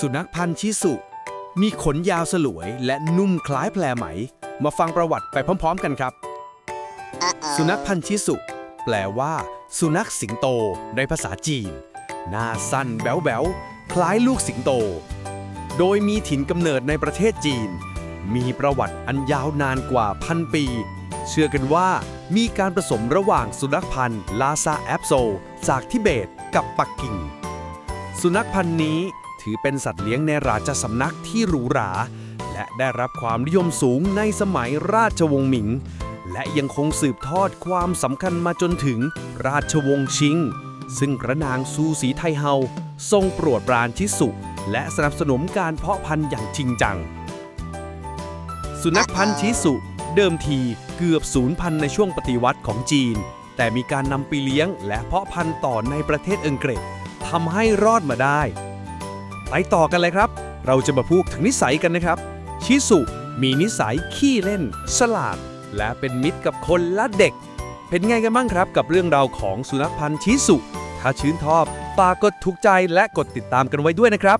สุนัขพันธุ์ชิสุ มีขนยาวสลวยและนุ่มคล้ายแพรไหม มาฟังประวัติไปพร้อม ๆ กันครับ สุนัขพันธุ์ชิสุ แปลว่า สุนัขสิงโตในภาษาจีน หน้าสั้นแบ๊วๆ คล้ายลูกสิงโต โดยมีถิ่นกำเนิดในประเทศจีน มีประวัติอันยาวนานกว่าพันปี เชื่อกันว่ามีการผสมระหว่างสุนัขพันธุ์ลาซาแอปโซ จากทิเบตกับปักกิ่ง สุนัขพันธุ์นี้ ถือเป็นสัตว์เลี้ยงในราชสำนักที่หรูหรา และได้รับความนิยมสูงในสมัยราชวงศ์หมิง และยังคงสืบทอดความสำคัญมาจนถึงราชวงศ์ชิง ซึ่งพระนางซูสีไทเฮาทรงโปรดปรานชิสุ และสนับสนุนการเพาะพันธุ์อย่างจริงจัง สุนัขพันธุ์ชิสุเดิมทีเกือบศูนย์พันธุ์ในช่วงปฏิวัติของจีน แต่มีการนำไปเลี้ยงและเพาะพันธุ์ต่อในประเทศอังกฤษทำให้รอดมาได้ ไปต่อกันเลยครับ เราจะมาพูดถึงนิสัยกันนะครับ ชิสุมีนิสัยขี้เล่น ฉลาด และเป็นมิตรกับคนและเด็ก เป็นไงกันบ้างครับ กับเรื่องราวของสุนัขพันธุ์ชิสุ ถ้าชื่นชอบฝากกดถูกใจและกดติดตามกันไว้ด้วยนะครับ